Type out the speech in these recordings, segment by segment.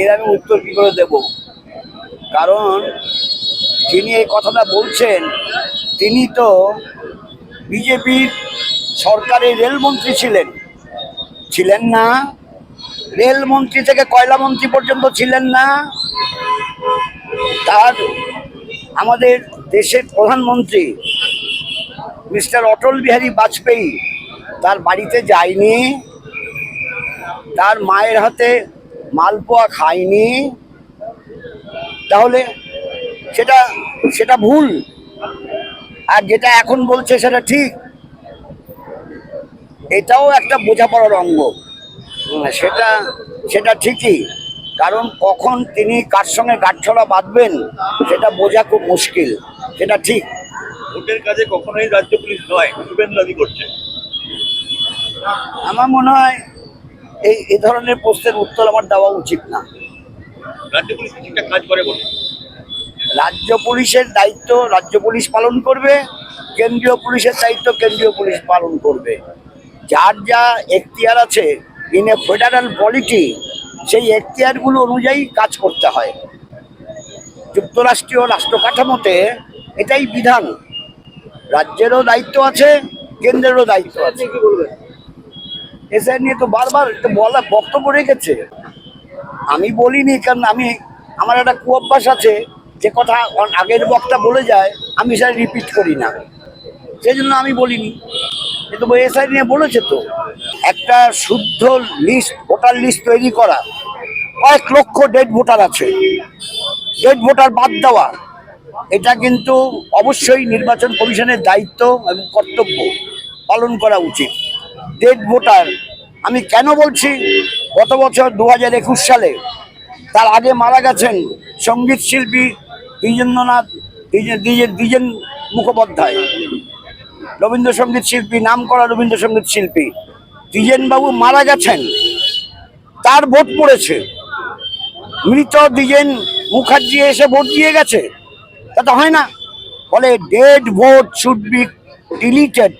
এর আমি উত্তর কি করে দেব? কারণ যিনি এই কথাটা বলছেন, তিনি তো বিজেপির সরকারের রেলমন্ত্রী ছিলেন। ছিলেন না? রেলমন্ত্রী থেকে কয়লা মন্ত্রী পর্যন্ত ছিলেন না? তার আমাদের দেশের প্রধানমন্ত্রী, মিস্টার অটল বিহারী বাজপেয়ী, তার বাড়িতে যায়নি। তার মায়ের হাতে মালপোয়া খায়নি তাহলে সেটা সেটা ভুল। আর যেটা এখন বলছে সেটা ঠিক। এটাও একটা বোঝাপড়ার অঙ্গ। সেটা সেটা ঠিকই। কারণ কখন তিনি কার সঙ্গে গাঁটছড়া বাঁধবেন সেটা বোঝা খুব মুশকিল। সেটা ঠিক। ভোটের কাজে কখনোই রাজ্য পুলিশ নয় শুভেন্দু দাবি করছে। আমার মনে হয় এই এ ধরনের প্রশ্নের উত্তর আমার দেওয়া উচিত না। রাজ্য পুলিশ কি ঠিকঠাক কাজ করে বলে রাজ্য পুলিশের দায়িত্ব রাজ্য পুলিশ পালন করবে কেন্দ্রীয় পুলিশের দায়িত্ব কেন্দ্রীয় পুলিশ পালন করবে। যার যা এখতিয়ার আছে ইন এ ফেডারেল পলিটি সেই এখতিয়ারগুলো অনুযায়ী কাজ করতে হয়। যুক্তরাষ্ট্রীয় রাষ্ট্র কাঠামোতে এটাই বিধান। রাজ্যেরও দায়িত্ব আছে কেন্দ্রেরও দায়িত্ব আছে। কি বলবেন? এসআই নিয়ে তো বারবার বলা বক্তব্য রেখেছে। আমি বলিনি, কারণ আমি, আমার একটা কুঅভ্যাস আছে, যে কথা আগের বক্তা বলে যায়, আমি সেটা রিপিট করি না। সেই জন্য আমি বলিনি। কিন্তু এসআই নিয়ে বলেছে তো। একটা শুদ্ধ লিস্ট ভোটার লিস্ট তৈরি করা। কয়েক লক্ষ ডেড ভোটার আছে। ডেড ভোটার বাদ দেওয়া। এটা কিন্তু অবশ্যই নির্বাচন কমিশনের দায়িত্ব এবং কর্তব্য পালন করা উচিত। ডেড ভোটার আমি কেন বলছি? গত বছর দু হাজার একুশ সালে তার আগে মারা গেছেন সংগীত শিল্পী দ্বিজেন্দ্রনাথ, দ্বিজে- দ্বিজে- দ্বিজেন মুখোপাধ্যায়। রবীন্দ্রসঙ্গীত শিল্পী, নাম করা রবীন্দ্রসঙ্গীত শিল্পী। দ্বিজেনবাবু মারা গেছেন। তার ভোট পড়েছে। মৃত দ্বিজেন মুখার্জি এসে ভোট দিয়ে গেছে। তা তো হয় না। ফলে dead vote should be deleted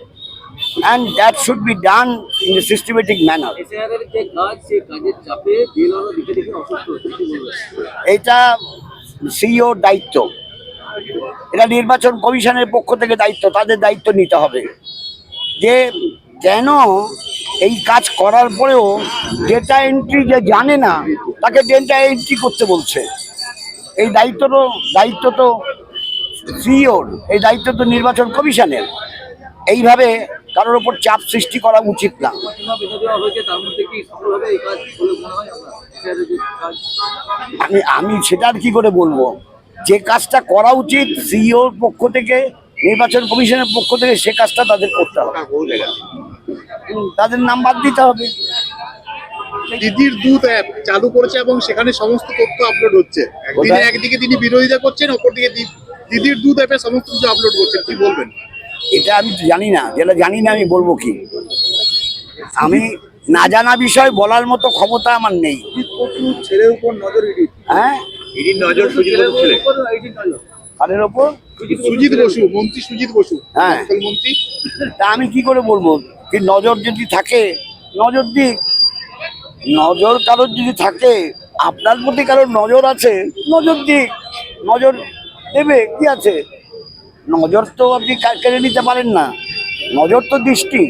and that should be done in a systematic manner এসআইআরের যে কাজ সেই কাজের চাপে বিএলআরও দিকে দিকে অসুস্থ হচ্ছে কি বলবেন? এইটা সিইও দায়িত্ব। এটা নির্বাচন কমিশনের পক্ষ থেকে দায়িত্ব তাদের দায়িত্ব নিতে হবে। যে কেন এই কাজ করার পরেও ডেটা এন্ট্রি যে জানে না তাকে ডেটা এন্ট্রি করতে বলছে। এই দায়িত্ব তো দায়িত্ব তো সিইওর এই দায়িত্ব তো নির্বাচন কমিশনের। এইভাবে কারোর ওপর চাপ সৃষ্টি করা উচিত না। আমি আমি সেটা আর কি করে বলব? যে কাজটা করা উচিত সিইওর পক্ষ থেকে নির্বাচন কমিশনের পক্ষ থেকে সে কাজটা তাদের করতে হবে। তাদের নাম বাদ দিতে হবে। দিদির দুধ অ্যাপ চালু করেছে এবং সেখানে সমস্ত তথ্য আপলোড হচ্ছে। একদিকে তিনি বিরোধিতা করছেন অপরদিকে দিদির দুধ অ্যাপে সমস্ত কিছু আপলোড করছেন। কি বলবেন? এটা আমি তো জানি না যেটা জানি না আমি বলব কি? আমি না জানা বিষয় বলার মতো ক্ষমতা আমার নেই। ছেলের উপর নজর হ্যাঁ নজর সুজিত বসু ছিলেন ইডি নজর কারের ওপর? সুজিত বসু মন্ত্রী সুজিত বসু হ্যাঁ। মন্ত্রী। তা আমি কি করে বলব? কি নজর যদি থাকে নজর দিক। নজর কারোর যদি থাকে আপনার প্রতি কারোর নজর আছে নজর দিক। নজর দেবে কি আছে? নজর তো আপনি কেড়ে নিতে পারেন না। নজর তো দৃষ্টি।